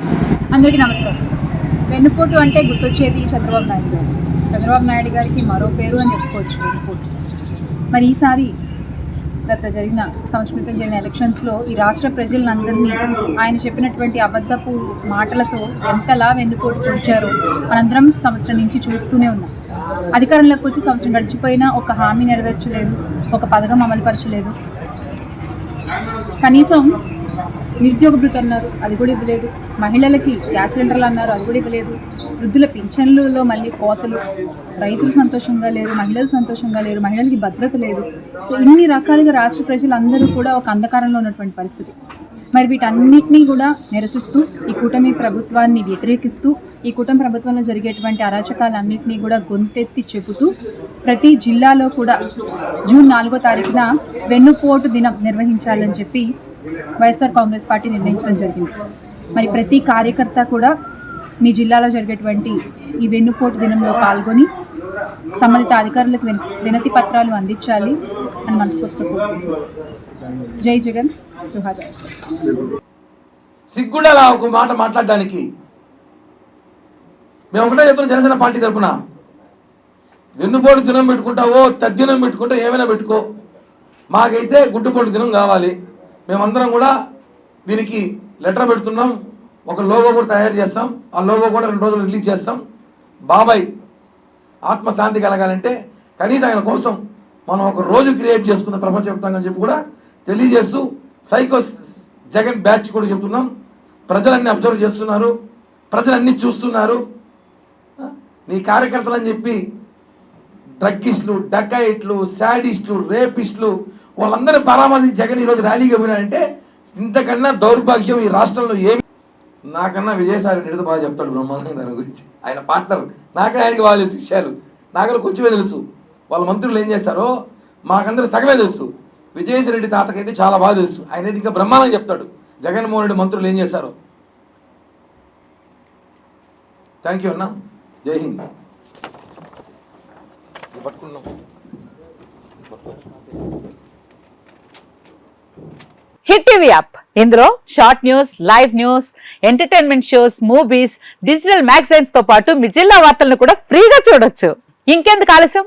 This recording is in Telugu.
అందరికీ నమస్కారం. వెన్నుపోటు అంటే గుర్తొచ్చేది చంద్రబాబు నాయుడు గారు. చంద్రబాబు నాయుడు గారికి మరో పేరు అని చెప్పుకోవచ్చు వెన్నుపోటు. మరి ఈసారి గత జరిగిన సంస్కృతం జరిగిన ఎలక్షన్స్లో ఈ రాష్ట్ర ప్రజలందరినీ ఆయన చెప్పినటువంటి అబద్ధపు మాటలతో ఎంతలా వెన్నుపోటు పొడిచారో మనందరం సంవత్సరం నుంచి చూస్తూనే ఉన్నాం. అధికారంలోకి వచ్చి సంవత్సరం గడిచిపోయినా ఒక హామీ నెరవేర్చలేదు ఒక పథకం అమలుపరచలేదు. కనీసం నిరుద్యోగ భృతి అన్నారు అది కూడా ఇవ్వలేదు. మహిళలకి గ్యాస్ సిలిండర్లు అన్నారు అది కూడా ఇవ్వలేదు. వృద్ధుల పింఛన్లలో మళ్ళీ కోతలు. రైతులు సంతోషంగా లేరు మహిళలు సంతోషంగా లేరు మహిళలకి భద్రత లేదు. సో ఇన్ని రకాలుగా రాష్ట్ర ప్రజలందరూ కూడా ఒక అంధకారంలో ఉన్నటువంటి పరిస్థితి. మరి వీటన్నిటినీ కూడా నిరసిస్తూ ఈ కూటమి ప్రభుత్వాన్ని వ్యతిరేకిస్తూ ఈ కూటమి ప్రభుత్వంలో జరిగేటువంటి అరాచకాలన్నింటినీ కూడా గొంతెత్తి చెబుతూ ప్రతి జిల్లాలో కూడా జూన్ నాలుగో తారీఖున వెన్నుపోటు దినం నిర్వహించాలని చెప్పి వైఎస్ఆర్ కాంగ్రెస్ పార్టీ నిర్ణయించడం జరిగింది. మరి ప్రతి కార్యకర్త కూడా మీ జిల్లాలో జరిగేటువంటి ఈ వెన్నుపోటు దినంలో పాల్గొని సంబంధిత అధికారులకు వినతి పత్రాలు అందించాలి అని మనస్ఫూర్తిగా జై జగన్. జోహార్ సిగ్గుండాలా ఒక మాట మాట్లాడడానికి. మేము ఒకటే చెప్తున్నాం జనసేన పార్టీ తరపున. వెన్నుపోటు దినం పెట్టుకుంటావో తద్దినం పెట్టుకుంటా ఏమైనా పెట్టుకో. మాకైతే గుడ్డుపోటు దినం కావాలి. మేమందరం కూడా దీనికి లెటర్ పెడుతున్నాం. ఒక లోగో కూడా తయారు చేస్తాం. ఆ లోగో కూడా రెండు రోజులు రిలీజ్ చేస్తాం. బాబాయ్ ఆత్మశాంతి కలగాలంటే కనీసం ఆయన కోసం మనం ఒక రోజు క్రియేట్ చేసుకుందాం ప్రపంచవ్యాప్తంగా చెప్పి కూడా తెలియజేస్తూ సైకో జగన్ బ్యాచ్ కూడా చెప్తున్నాం. ప్రజలన్నీ అబ్జర్వ్ చేస్తున్నారు. ప్రజలన్నీ చూస్తున్నారు. నీ కార్యకర్తలు అని చెప్పి డ్రగ్గిస్టులు డకాయిట్లు శాడిస్టులు రేపిస్టులు వాళ్ళందరినీ పరామర్శించి జగన్ ఈరోజు ర్యాలీగా పోయినాడంటే ఇంతకన్నా దౌర్భాగ్యం ఈ రాష్ట్రంలో ఏమి? నాకన్నా విజయసాయి రెడ్డి బాగా చెప్తాడు బ్రహ్మాండంగా దాని గురించి. ఆయన పార్ట్నర్. నాకన్నా ఆయనకి బాగా తెలుసు విషయాలు. నాకన్నా కొంచెమే తెలుసు. వాళ్ళ మంత్రులు ఏం చేశారో మాకందరూ సగమే తెలుసు. విజయసాయి రెడ్డి తాతకైతే చాలా బాగా తెలుసు. ఆయన అయితే ఇంకా బ్రహ్మాండంగా చెప్తాడు. జగన్మోహన్ రెడ్డి మంత్రులు ఏం చేశారో? థ్యాంక్ యూ అన్న. జై హింద్. పట్టుకున్నాం హిట్ టీవీ యాప్. ఇందులో short news live news entertainment shows movies digital మ్యాగజైన్స్తో పాటు మీ జిల్లా వార్తలను కూడా ఫ్రీగా చూడొచ్చు. ఇంకెందుకు ఆలస్యం?